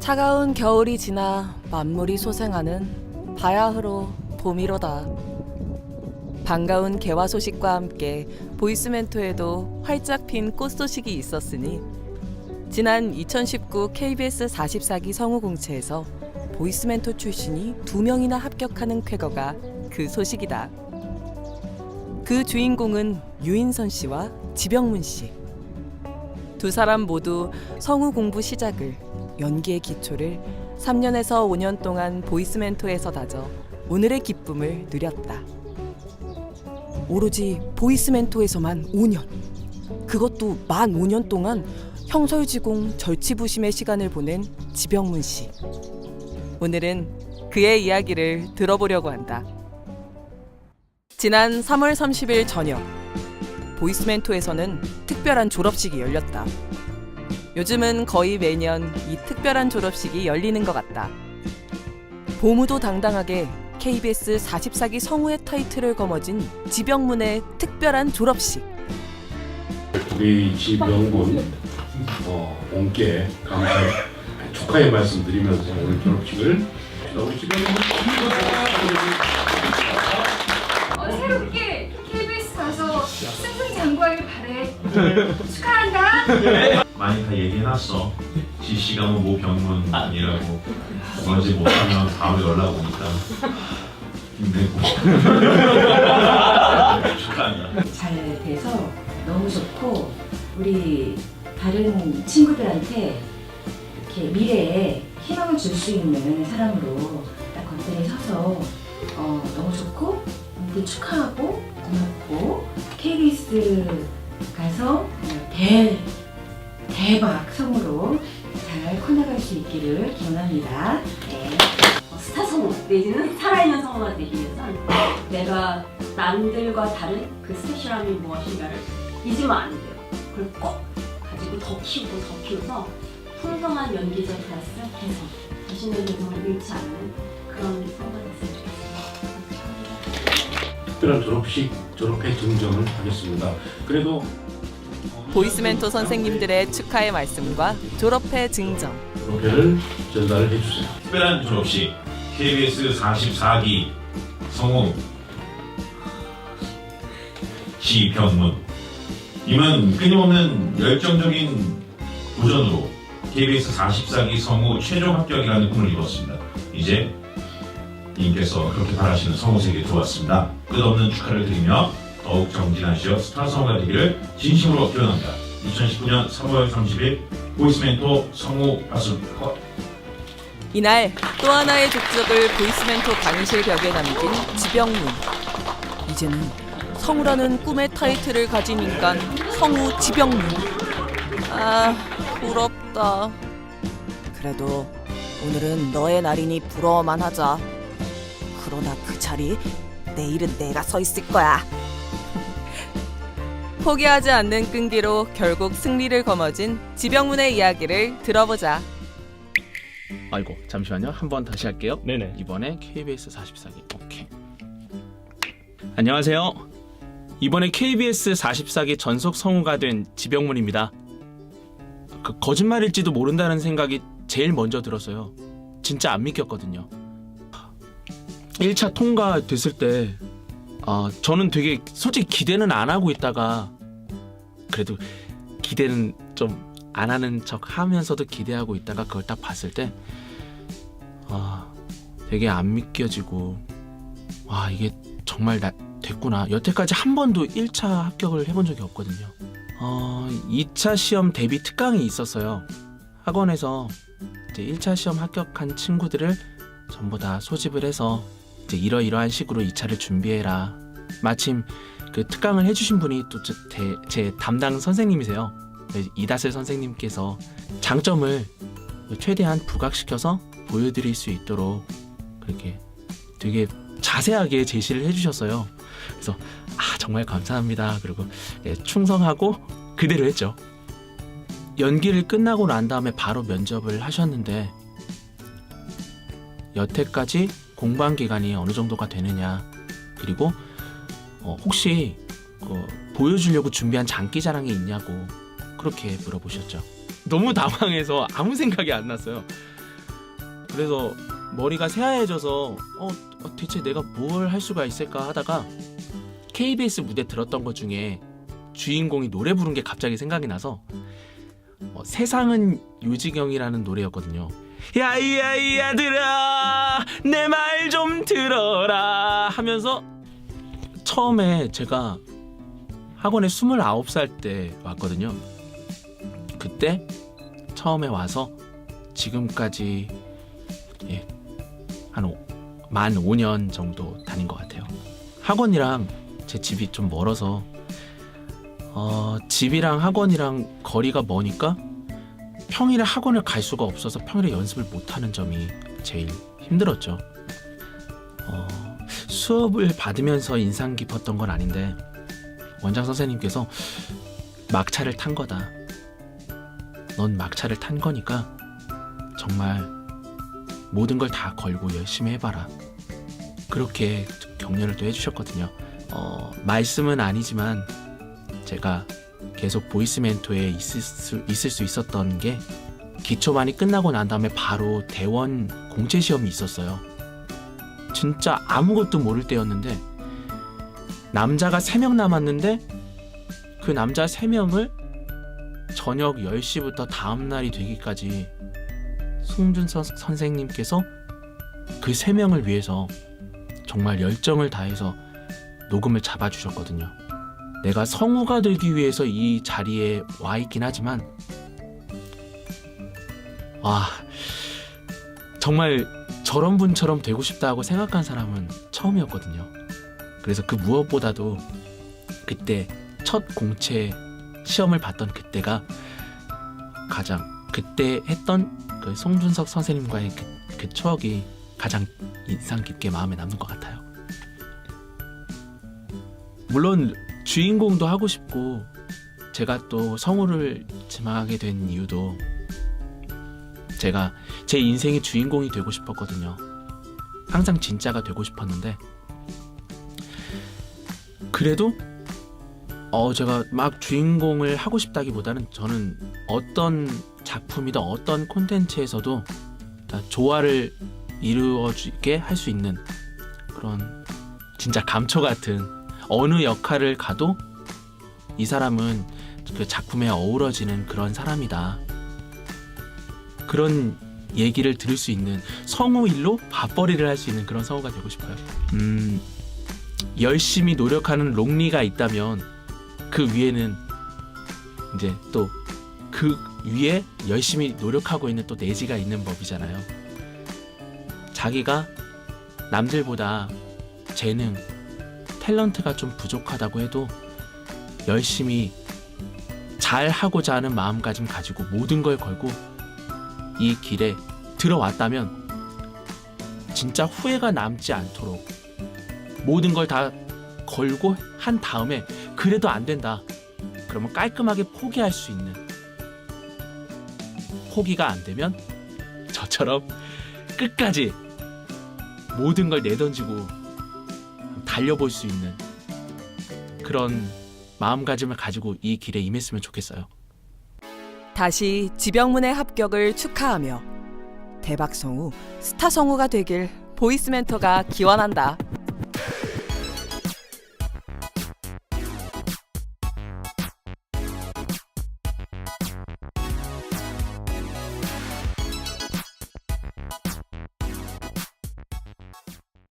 차가운 겨울이 지나 만물이 소생하는 바야흐로 봄이로다. 반가운 개화 소식과 함께 보이스멘토에도 활짝 핀 꽃 소식이 있었으니 지난 2019 KBS 44기 성우공채에서 보이스멘토 출신이 두 명이나 합격하는 쾌거가 그 소식이다. 그 주인공은 유인선 씨와 지병문 씨. 두 사람 모두 성우 공부 시작을 연기의 기초를 3년에서 5년 동안 보이스멘토에서 다져 오늘의 기쁨을 누렸다. 오로지 보이스멘토에서만 5년. 그것도 만 5년 동안 형설지공 절치부심의 시간을 보낸 지병문 씨. 오늘은 그의 이야기를 들어보려고 한다. 지난 3월 30일 저녁 보이스멘토에서는 특별한 졸업식이 열렸다. 요즘은 거의 매년 이 특별한 졸업식이 열리는 것 같다. 보무도 당당하게 KBS 44기 성우의 타이틀을 거머쥔 지병문의 특별한 졸업식. 우리 지병군 어, 온께 감사 축하의 말씀드리면서 오늘 졸업식을 우리 지병군 어, 새롭게 KBS 가서 승승 장구하길 바래. 축하한다. 많이 다 얘기해놨어. 지시가 뭐 병문 아니라고. 언제 못하면 바로 연락 오니까. 힘들고. 축하한다. 잘 돼서 너무 좋고 우리 다른 친구들한테 이렇게 미래에 희망을 줄 수 있는 사람으로 딱 건드에 서서 어, 너무 좋고 또 축하하고 고맙고 KBS 가서 대 대박 성으로 잘 커나갈 수 있기를 기원합니다. 네. 스타 성우 내지는 살아있는 성우가 되기 위해선 내가 남들과 다른 그 스페셜함이 무엇인가를 잊으면 안 돼요. 그걸 꼭 가지고 더 키우고 더 키워서 풍성한 연기적 클래스를 해서 자신의 개성을 잃지 않는 그런 성우가 됐으면 좋겠습니다. 특별한 졸업식 졸업회 증정을 하겠습니다. 그래도 어, 보이스멘토 선생님들의 축하의 말씀과 졸업회 증정. 졸업회를 전달해 주세요. 특별한 졸업식 KBS 44기 성우 지병문 이은 끊임없는 열정적인 도전으로 KBS 44기 성우 최종 합격이라는 꿈을 이뤘습니다. 이제 님께서 그렇게 바라시는 성우 세계에 들어왔습니다. 끝없는 축하를 드리며 더욱 정진하시어 스타 성우가 되기를 진심으로 기원합니다. 2019년 3월 30일 보이스멘토 성우 컷. 이날 또 하나의 족적을 보이스멘토 강의실 벽에 남긴 지병문. 이제는 성우라는 꿈의 타이틀을 가진 인간 성우 지병문. 아 부럽다. 그래도 오늘은 너의 날이니 부러워만 하자. 그러나 그 자리 내일은 내가 서 있을 거야. 포기하지 않는 끈기로 결국 승리를 거머쥔 지병문의 이야기를 들어보자. 아이고 잠시만요. 한번 다시 할게요. 네네. 이번에 KBS 44기. 오케이. 안녕하세요. 이번에 KBS 44기 전속 성우가 된 지병문입니다. 그 거짓말일지도 모른다는 생각이 제일 먼저 들었어요. 진짜 안 믿겼거든요. 1차 통과 됐을 때 아, 저는 되게 솔직히 기대는 안 하고 있다가 그래도 기대는 좀 안 하는 척 하면서도 기대하고 있다가 그걸 딱 봤을 때 아, 되게 안 믿겨지고 와 이게 정말 나, 됐구나. 여태까지 한 번도 1차 합격을 해본 적이 없거든요. 어, 2차 시험 대비 특강이 있었어요. 학원에서 이제 1차 시험 합격한 친구들을 전부 다 소집을 해서 이제 이러이러한 식으로 2차를 준비해라 마침 그 특강을 해주신 분이 또제 담당 선생님이세요 이다슬 선생님께서 장점을 최대한 부각시켜서 보여드릴 수 있도록 그렇게 되게 자세하게 제시를 해주셨어요. 그래서 아 정말 감사합니다. 그리고 예, 충성하고 그대로 했죠. 연기를 끝나고 난 다음에 바로 면접을 하셨는데 여태까지 공부한 기간이 어느 정도가 되느냐 그리고 어, 혹시 어, 보여주려고 준비한 장기 자랑이 있냐고 그렇게 물어보셨죠. 너무 당황해서 아무 생각이 안 났어요. 그래서 머리가 새하얘져서 어, 어, 대체 내가 뭘 할 수가 있을까 하다가 KBS 무대 들었던 것 중에 주인공이 노래 부른 게 갑자기 생각이 나서 어, 세상은 유지경이라는 노래였거든요. 야이야 이야들아 내 말 좀 들어라 하면서 처음에 제가 학원에 29살 때 왔거든요. 그때 처음에 와서 지금까지 예, 한만 5년 정도 다닌 것 같아요. 학원이랑 제 집이 좀 멀어서 어, 집이랑 학원이랑 거리가 머니까 평일에 학원을 갈 수가 없어서 평일에 연습을 못하는 점이 제일 힘들었죠. 어, 수업을 받으면서 인상 깊었던 건 아닌데 원장 선생님께서 막차를 탄 거다. 넌 막차를 탄 거니까 정말 모든 걸 다 걸고 열심히 해봐라. 그렇게 격려를 또 해주셨거든요. 어, 말씀은 아니지만 제가 계속 보이스 멘토에 있을 수, 있을 수 있었던 게 기초반이 끝나고 난 다음에 바로 대원 공채 시험이 있었어요. 진짜 아무것도 모를 때였는데 남자가 3명 남았는데 그 남자 3명을 저녁 10시부터 다음 날이 되기까지 송준 선- 선생님께서 그 3명을 위해서 정말 열정을 다해서 녹음을 잡아주셨거든요. 내가 성우가 되기 위해서 이 자리에 와 있긴 하지만 와 정말 저런 분처럼 되고 싶다고 생각한 사람은 처음이었거든요. 그래서 그 무엇보다도 그때 첫 공채 시험을 봤던 그때가 가장 그때 했던 그 송준석 선생님과의 그, 그 추억이 가장 인상 깊게 마음에 남는 것 같아요. 물론 주인공도 하고 싶고 제가 또 성우를 지망하게 된 이유도 제가 제 인생의 주인공이 되고 싶었거든요. 항상 진짜가 되고 싶었는데 그래도 어 제가 막 주인공을 하고 싶다기보다는 저는 어떤 작품이든 어떤 콘텐츠에서도 다 조화를 이루어지게 할 수 있는 그런 진짜 감초 같은 어느 역할을 가도 이 사람은 그 작품에 어우러지는 그런 사람이다. 그런 얘기를 들을 수 있는 성우 일로 밥벌이를 할 수 있는 그런 성우가 되고 싶어요. 음, 열심히 노력하는 롱리가 있다면 그 위에는 이제 또 그 위에 열심히 노력하고 있는 또 내지가 있는 법이잖아요. 자기가 남들보다 재능, 탤런트가 좀 부족하다고 해도 열심히 잘 하고자 하는 마음가짐 가지고 모든 걸 걸고 이 길에 들어왔다면 진짜 후회가 남지 않도록 모든 걸 다 걸고 한 다음에 그래도 안 된다. 그러면 깔끔하게 포기할 수 있는 포기가 안 되면 저처럼 끝까지 모든 걸 내던지고 달려볼 수 있는 그런 마음가짐을 가지고 이 길에 임했으면 좋겠어요. 다시 지병문의 합격을 축하하며 대박 성우, 스타 성우가 되길 보이스 멘토가 기원한다.